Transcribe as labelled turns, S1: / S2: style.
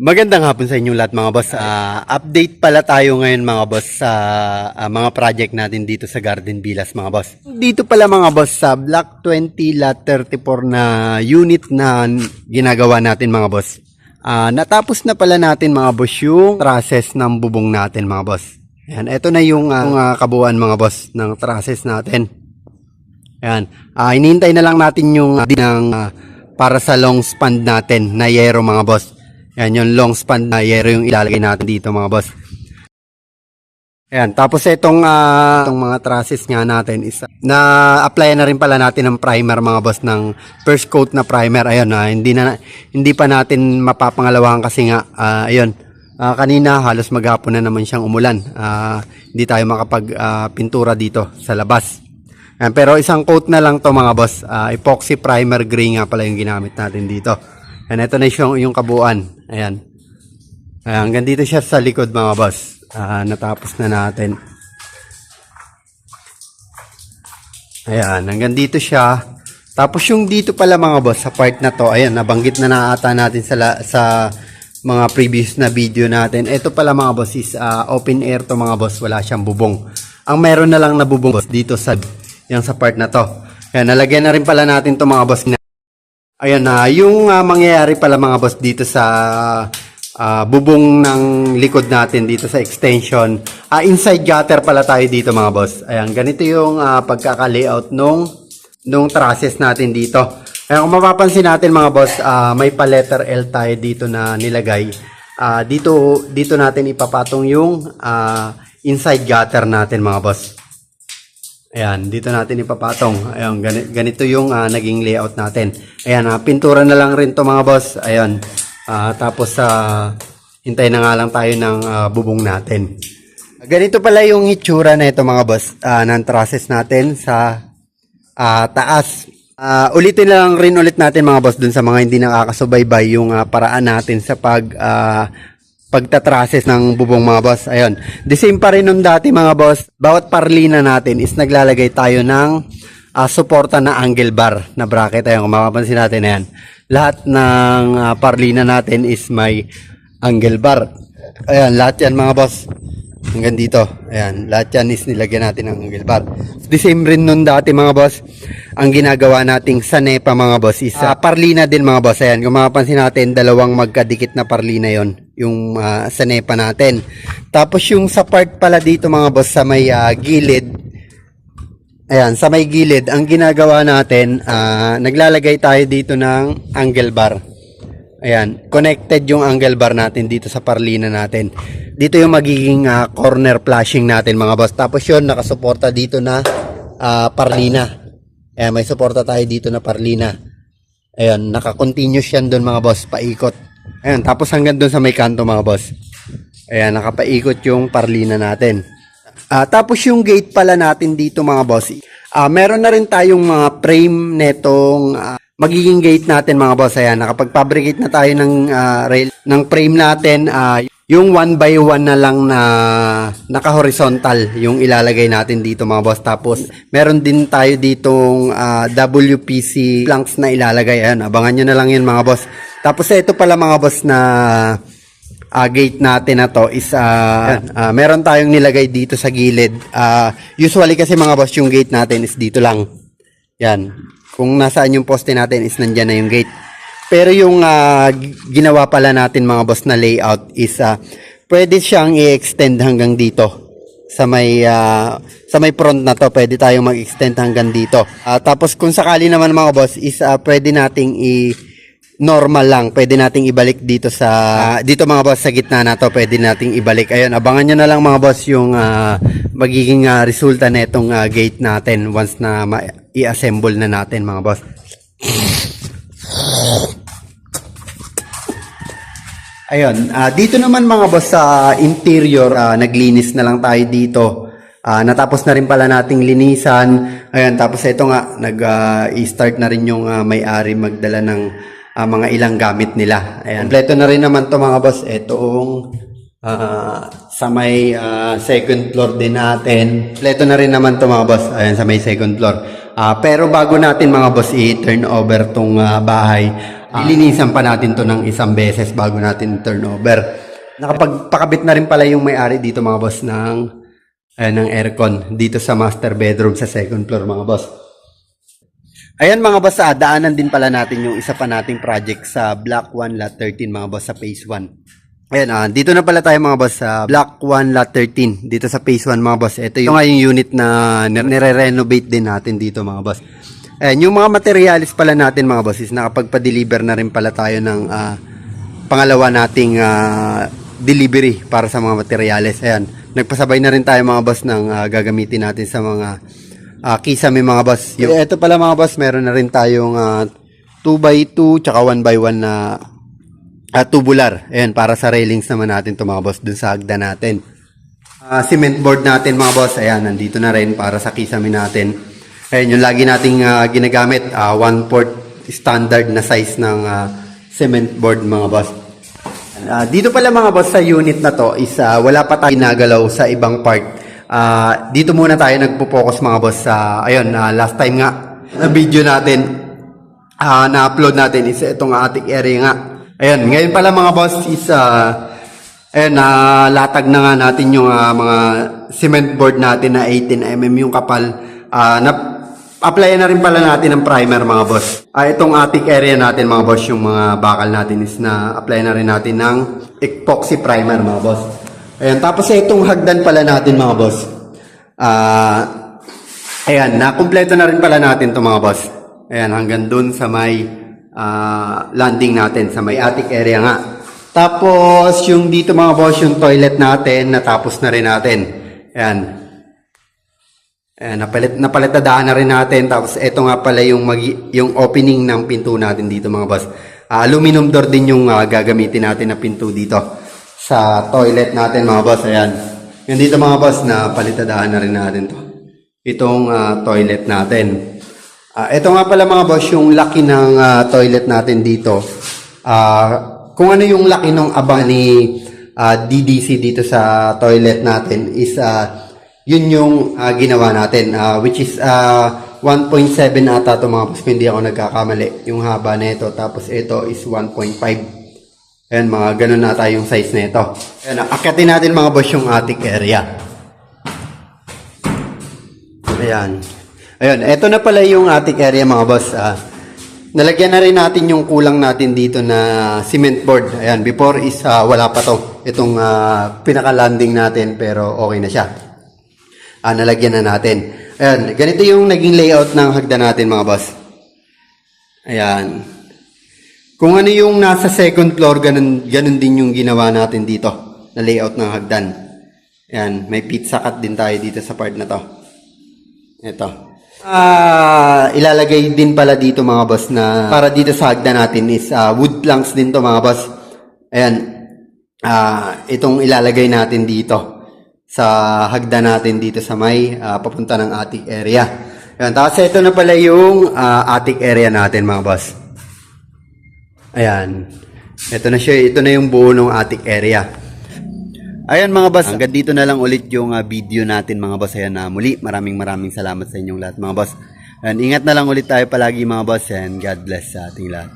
S1: Magandang hapon sa inyong lahat mga boss. Ah, update pala tayo ngayon mga boss sa ah, mga project natin dito sa Garden Villas mga boss. Dito pala mga boss sa Block 20 Lot 34 na unit na ginagawa natin mga boss. Ah, natapos na pala natin mga boss yung trusses ng bubong natin mga boss. Yan, ito na yung ah, yung, kabuuan mga boss ng trusses natin. Ayan. Ah, inihintay na lang natin yung uh, ng ah, para sa long span natin na yero mga boss. Ayan, yung long span na yero yung ilalagay natin dito mga boss. Ayan, tapos itong, ah, itong mga trusses nga natin is na apply na rin pala natin ng primer mga boss ng first coat na primer. Ayun, ah, hindi na hindi pa natin mapapangalawahan kasi nga ah, ayun. ah, kanina halos maghapon na naman siyang umulan. Ah, hindi tayo makapag ah, pintura dito sa labas. Ayan, pero isang coat na lang to mga boss. Ah, epoxy primer gray nga pala yung ginamit natin dito. Ayan, ito na yung, yung kabuuan. Ayan. Ayan, hanggang dito siya sa likod mga boss. Ah, natapos na natin. Ayan, hanggang dito siya. Tapos yung dito pala mga boss, sa part na to, ayan, nabanggit na naata natin sa, sa mga previous na video natin. Ito pala mga boss is ah, open air to mga boss, wala siyang bubong. Ang meron na lang na bubong boss dito sa, yung sa part na to. Ayan, nalagyan na rin pala natin to mga boss Ayan na, yung ah, mangyayari pala mga boss dito sa ah, bubong ng likod natin dito sa extension. Ah, inside gutter pala tayo dito mga boss. Ayan, ganito yung ah, pagkaka-layout nung nung trusses natin dito. Ayan, kung mapapansin natin mga boss, ah, may pa letter L tayo dito na nilagay. Ah, dito dito natin ipapatong yung ah, inside gutter natin mga boss. Ayan, dito natin ipapatong. Ayan, ganito, yung ah, naging layout natin. Ayan, ah, pintura na lang rin to mga boss. Ayan. Ah, tapos sa hintay na nga lang tayo ng ah, bubong natin. Ganito pala yung itsura na ito mga boss ah, ng trusses natin sa ah, taas. Ah, ulitin na lang rin ulit natin mga boss dun sa mga hindi nakakasubaybay yung ah, paraan natin sa pag ah, pagtatrases ng bubong mga boss. Ayun. The same pa rin nung dati mga boss. Bawat parlina natin is naglalagay tayo ng ah, suporta na angle bar na bracket. Ayun, kung mapapansin natin na yan. Lahat ng ah, parlina natin is may angle bar. Ayan, lahat yan mga boss. Hanggang dito. Ayan, lahat yan is nilagyan natin ng angle bar. The same rin nun dati mga boss. Ang ginagawa nating sa NEPA mga boss is ah, parlina din mga boss. Ayan, kung mapapansin natin, dalawang magkadikit na parlina yon yung ah, sa NEPA natin. Tapos yung sa part pala dito mga boss sa may ah, gilid, Ayan, sa may gilid, ang ginagawa natin, ah, naglalagay tayo dito ng angle bar. Ayan, connected yung angle bar natin dito sa parlina natin. Dito yung magiging ah, corner flashing natin mga boss. Tapos yun, nakasuporta dito na ah, parlina. Ayan, may suporta tayo dito na parlina. Ayan, naka-continuous yan doon mga boss, paikot. Ayan, tapos hanggang doon sa may kanto mga boss. Ayan, nakapaikot yung parlina natin. Ah, tapos yung gate pala natin dito mga boss. Ah, meron na rin tayong mga frame netong ah, magiging gate natin mga boss. Ayan, nakapag-fabricate na tayo ng ah, rail ng frame natin. Ah, yung one by one na lang na naka-horizontal yung ilalagay natin dito mga boss. Tapos meron din tayo ditong ah, WPC planks na ilalagay. Ayan, abangan nyo na lang yun mga boss. Tapos ito pala mga boss na ah, gate natin na to is ah, ah, meron tayong nilagay dito sa gilid. Ah, usually kasi mga boss yung gate natin is dito lang. Yan. Kung nasaan yung poste natin is nandyan na yung gate. Pero yung g- ginawa pala natin mga boss na layout is ah, pwede siyang i-extend hanggang dito. Sa may ah, sa may front na to, pwede tayong mag-extend hanggang dito. Ah, tapos kung sakali naman mga boss is ah, pwede nating i normal lang. Pwede nating ibalik dito sa dito mga boss sa gitna na to, pwede nating ibalik. Ayun, abangan nyo na lang mga boss yung ah, magiging ah, resulta nitong ah, gate natin once na ma- i-assemble na natin mga boss. Ayun, ah, dito naman mga boss sa interior, ah, naglinis na lang tayo dito. Ah, natapos na rin pala nating linisan. Ayun, tapos ito nga, nag-i-start na rin yung ah, may-ari magdala ng ah, mga ilang gamit nila. Ayan. Kompleto na rin naman to mga boss. Itong ah, sa may ah, second floor din natin. Kompleto na rin naman to mga boss. Ayan, sa may second floor. Ah, pero bago natin mga boss i-turn over tong ah, bahay, lilinisan pa natin to ng isang beses bago natin turnover. Nakapagpakabit na rin pala yung may-ari dito mga boss ng, ayan, ng aircon dito sa master bedroom sa second floor mga boss. Ayan mga boss, ah, daanan din pala natin yung isa pa nating project sa Block 1 Lot 13 mga boss sa Phase 1. Ayan, ah, dito na pala tayo mga boss sa Block 1 Lot 13 dito sa Phase 1 mga boss. Ito yung, yung unit na nire- nire-renovate din natin dito mga boss. Ayan, yung mga materialis pala natin mga boss is nakapagpa-deliver na rin pala tayo ng ah, pangalawa nating ah, delivery para sa mga materials. Ayan, nagpasabay na rin tayo mga boss ng ah, gagamitin natin sa mga ah, kisame mga boss. Ito pala mga boss, meron na rin tayong 2x2 tsaka 1x1 na ah, tubular. Ayan, para sa railings naman natin to mga boss dun sa hagda natin. Ah, cement board natin mga boss, ayan, nandito na rin para sa kisame natin. Ayan, yung lagi nating ah, ginagamit, 1/4 standard na size ng ah, cement board mga boss. Ah, dito pala mga boss sa unit na to is ah, wala pa tayo nagalaw sa ibang part. Ah, dito muna tayo nagpo-focus mga boss sa ayun, ah, last time nga na video natin ah, na-upload natin is itong ating area nga. Ayun, ngayon pala mga boss is ah, ayun, nalatag na nga natin yung ah, mga cement board natin na 18mm yung kapal. Ah, na apply na rin pala natin ng primer mga boss. Ah, itong attic area natin mga boss, yung mga bakal natin is na apply na rin natin ng epoxy primer mga boss. Ayan, tapos itong hagdan pala natin mga boss. Ah, ayan, nakumpleto na rin pala natin to mga boss. Ayan, hanggang dun sa may ah, landing natin, sa may attic area nga. Tapos, yung dito mga boss, yung toilet natin, natapos na rin natin. Ayan, Ayan, napalit, napalitadaan na rin natin. Tapos, ito nga pala yung, magi, yung opening ng pinto natin dito mga boss. Ah, aluminum door din yung ah, gagamitin natin na pinto dito sa toilet natin mga boss. Ayan. Yung dito mga boss, napalitadaan na rin natin to. Itong ah, toilet natin. Ah, ito nga pala mga boss, yung laki ng ah, toilet natin dito. Ah, kung ano yung laki ng abang ni ah, DDC dito sa toilet natin is ah, yun yung ah, ginawa natin ah, which is ah, 1.7 ata to mga boss hindi ako nagkakamali. Yung haba nito tapos ito is 1.5 ayan mga ganun na yung size nito ayan akyatin natin mga boss yung attic area. Ayan ayun eto na pala yung attic area mga boss ah, nalagyan na rin natin yung kulang natin dito na cement board ayan before is ah, wala pa to itong ah, pinaka landing natin pero okay na siya ah, nalagyan na natin. Ayan, ganito yung naging layout ng hagdan natin mga boss. Ayan. Kung ano yung nasa second floor, ganun, ganun din yung ginawa natin dito na layout ng hagdan. Ayan, may pizza cut din tayo dito sa part na to. Ito. Ah, ilalagay din pala dito mga boss na para dito sa hagdan natin is ah, wood planks din to mga boss. Ayan. Ah, itong ilalagay natin dito sa hagdan natin dito sa may ah, papunta ng attic area. Ayan, tapos ito na pala yung ah, attic area natin mga boss. Ayan. Ito na siya, ito na yung buo ng attic area. Ayan mga boss, hanggang dito na lang ulit yung ah, video natin mga boss. Ayan na muli, maraming maraming salamat sa inyong lahat mga boss. Ayan, ingat na lang ulit tayo palagi mga boss and God bless sa ating lahat.